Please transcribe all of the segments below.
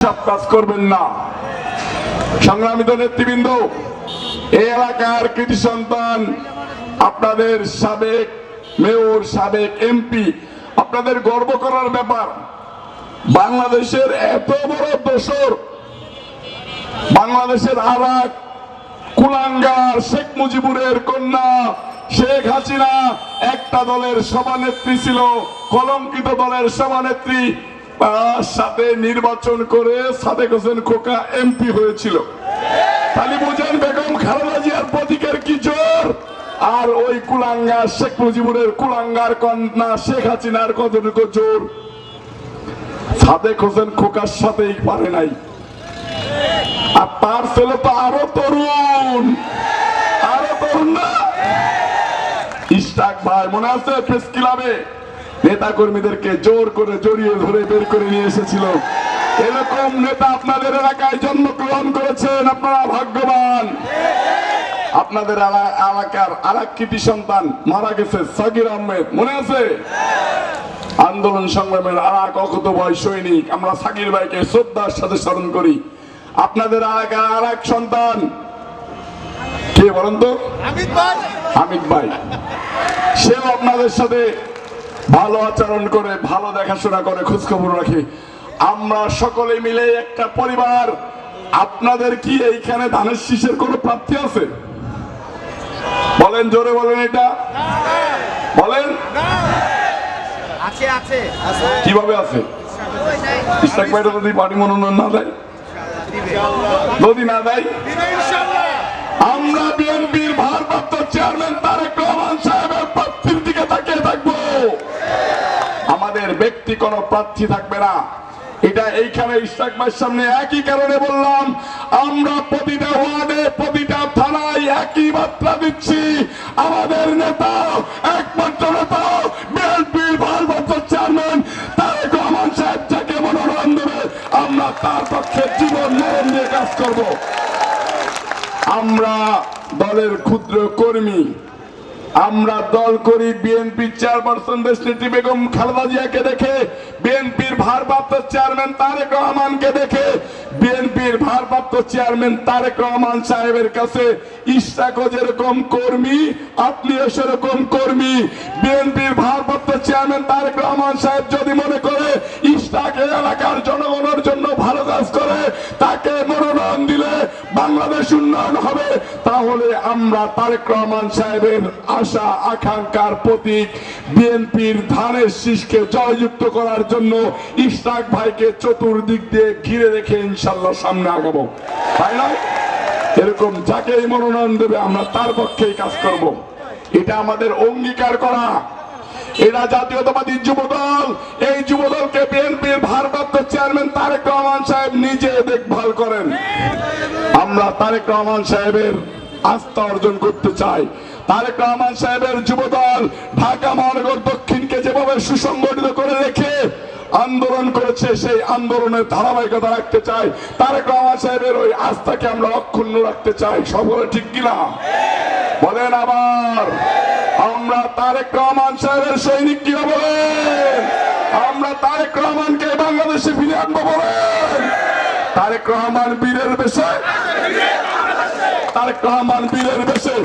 সব কাজ করবেন না। সংগ্রামিত নেতৃবৃন্দ, এই এলাকার কৃতি সন্তান, আপনাদের সাবেক মেয়র, সাবেক এমপি, আপনাদের গর্ব করার ব্যাপার, বাংলাদেশের এত বড় দোসর, বাংলাদেশের আরাক, কুলাঙ্গার, শেখ মুজিবুরের কন্যা, শেখ হাসিনা, একটা দলের সভানেত্রী ছিল, কলঙ্কিত দলের সভানেত্রী তার সাথে নির্বাচন করে সাদেক হোসেন খোকা এমপি হয়েছিল। তাহলে বুঝেন বেগম খালেদা জিয়ার প্রতীকের কি জোর? আর ওই কুলাঙ্গার শেখ মুজিবুরের কুলাঙ্গার কন্যা শেখ হাসিনার কতটুকু জোর? সাদেক হোসেন খোকার সাথেই পারে নাই। আর তার ছেলে তো আরও তরুণ। আরও তরুণ না? ইস্টাক ভাই মনে আছে প্রেস ক্লাবে? নেতা কর্মীদেরকে জোর করে জড়িয়ে ধরে বের করে নিয়ে এসেছিল। এরকম নেতা আপনাদের এলাকায় জন্মগ্রহণ করেছেন আপনারা ভাগ্যবান। আপনাদের এলাকার আর এক কৃতি সন্তান মারা গেছে সাকির আহমেদ মনে আছে? আন্দোলন সংগ্রামের আর এক অকত বয় সৈনিক আমরা সাকির ভাইকে শ্রদ্ধার সাথে স্মরণ করি। আপনাদের এলাকার আর এক সন্তান কে বলেন তো? হামিদ ভাই। সেও আপনাদের সাথে ভালো আচরণ করে ভালো দেখাশোনা করে খোঁজ খবর রাখে। আমরা সকলে মিলে একটা পরিবার। আপনাদের কি এইখানে ধানের শীষের কোনো প্রাপ্তি আছে? বলেন জোরে বলেন এটা। বলেন। কীভাবে আছে? ইস্তাক ভাইটা যদি পার্টি মনোনয়ন না দেয়? যদি না দেয়? আমরা বিএনপির ভারপ্রাপ্ত চেয়ারম্যান তারেক রহমান সাহেবের প্রার্থীর দিকে তাকিয়ে থাকব আমাদের ব্যক্তি কোনো প্রার্থী থাকবে না। এটা এইখানে ইস্তাক ভাইয়ের সামনে একই কারণে বললাম, আমরা প্রতিটা ওয়ার্ডে, প্রতিটা থানায় একই বার্তা দিচ্ছি। আমাদের নেতা একমাত্র নেতা বিএনপির ভারপ্রাপ্ত চেয়ারম্যান তারেক রহমান সাহেব যাকে মনোনয়ন দেবে। আমরা তার পক্ষে জীবন মরণ দিয়ে কাজ করব। আমরা দলের ক্ষুদ্র কর্মী আমরা দল করি বিএনপি চেয়ারপারসন দেশনেত্রী বেগম খালেদা জিয়াকে দেখে, বিএনপির ভারপ্রাপ্ত চেয়ারম্যান তারেক রহমানকে দেখে, বিএনপির ভারপ্রাপ্ত চেয়ারম্যান তারেক রহমান সাহেবের কাছে ইশাকও যেরকম কর্মী, আপনিও সেরকম কর্মী। বিএনপির ভারপ্রাপ্ত চেয়ারম্যান তারেক রহমান সাহেব যদি মনে করে ইশাক এলাকার জনগণের জন্য ভালো কাজ করে, তাকে মনোনয়ন দিলে বাংলাদেশ উন্নয়ন হবে, তাহলে আমরা তারেক রহমান সাহেবের আশা, আকাঙ্ক্ষার প্রতীক, বিএনপির ধানের শীষকে জয়যুক্ত করার জন্য ইশরাক ভাইকে চতুর্দিক দিয়ে ঘিরে রেখে ইনশাল্লাহ সামনে আগাবো। তাই নয়? এরকম যাকেই মনোনয়ন দেবে আমরা তার পক্ষেই কাজ করব। এটা আমাদের অঙ্গীকার করা। এরা জাতীয়তাবাদী যুবদল। এই যুবদলকে বিএনপির ভারপ্রাপ্ত চেয়ারম্যান তারেক রহমান সাহেব নিজে দেখভাল করেন। আমরা তারেক রহমান সাহেবের আস্থা অর্জন করতে চাই। তারেক রহমান সাহেবের যুবদল ঢাকা, মহানগর, দক্ষিণকে যেভাবে সুসংগঠিত করে রেখে আন্দোলন করেছে, সেই আন্দোলনের ধারাবাহিকতা রাখতে চাই। তারেক রহমান সাহেবের ওই আস্থাকে আমরা অক্ষুণ্ণ রাখতে চাই। সকলে ঠিক কিনা? বলেন আবার। আমরা তারেক রহমান সাহেবের সৈনিক কিনা বলেন? আমরা তারেক রহমানকে বাংলাদেশে ফিরে আনব বলেন? তারেক রহমান বীরের বেশে? তারেক রহমান বীরের বেশে?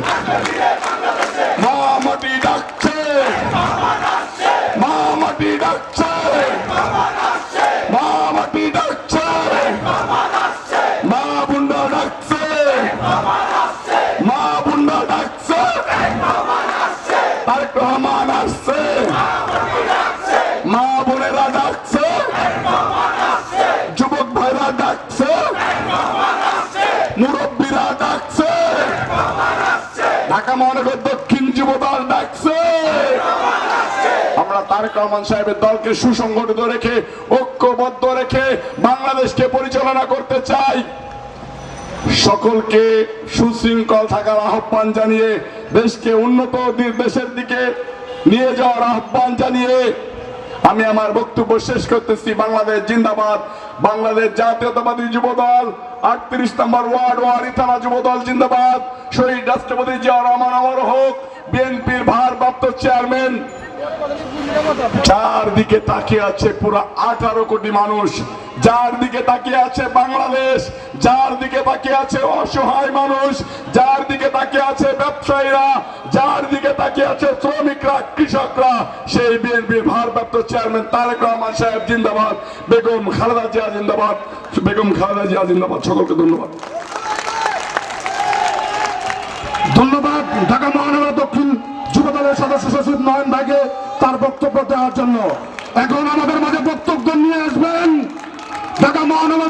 মা মাটি ডাকছে। মা মাটি ডাকছে। মা মাটি ডাকছে মা বুন্ডা ডাকছে মা বুন্ডা ডাকছে তারেক রহমান আসছে মা বোনেরা ডাকছে। যুবক ভাইরা ডাকছে। মুরব্বীরা ডাকছে। ঢাকা মহানগর দক্ষিণ যুবদল ডাকছে। আমরা তারেক রহমান সাহেবের দলকে সুসংগঠিত রেখে, ঐক্যবদ্ধ রেখে বাংলাদেশকে পরিচালনা করতে চাই। সকলকে সুশৃঙ্খল থাকার আহ্বান জানিয়ে দেশকে উন্নত দেশের দিকে নিয়ে যাওয়ার আহ্বান জানিয়ে আমি আমার বক্তব্য শেষ করতেছি। বাংলাদেশ জিন্দাবাদ। বাংলাদেশ জাতীয়তাবাদী যুব দল আটত্রিশ নম্বর ওয়ার্ড, ওয়ারি থানা যুব দল জিন্দাবাদ। শহীদ রাষ্ট্রপতি জিয়া রহমান অমর হোক, বিএনপির ভারপ্রাপ্ত চেয়ারম্যান। চারদিকে তাকিয়ে আছে পুরো আঠারো কোটি মানুষ। যার দিকে তাকিয়ে আছে বাংলাদেশ, যার দিকে তাকিয়ে আছে অসহায় মানুষ, যার দিকে তাকিয়ে আছে ব্যবসায়ীরা, যার দিকে তাকিয়ে আছে শ্রমিকরা, কৃষকরা, সেই বিএনপির ভারপ্রাপ্ত চেয়ারম্যান তারেক রহমান সাহেব জিন্দাবাদ, বেগম খালেদা জিয়া জিন্দাবাদ, বেগম খালেদা জিয়া জিন্দাবাদ, সকলকে ধন্যবাদ। ধন্যবাদ, ঢাকা মহানগর দক্ষিণ যুব দলের সদস্য সচিব নয়ন ভাইকে তার বক্তব্য দেওয়ার জন্য। এখন আমাদের মাঝে বক্তব্য নিয়ে আসবেন ঢাকা মহানগর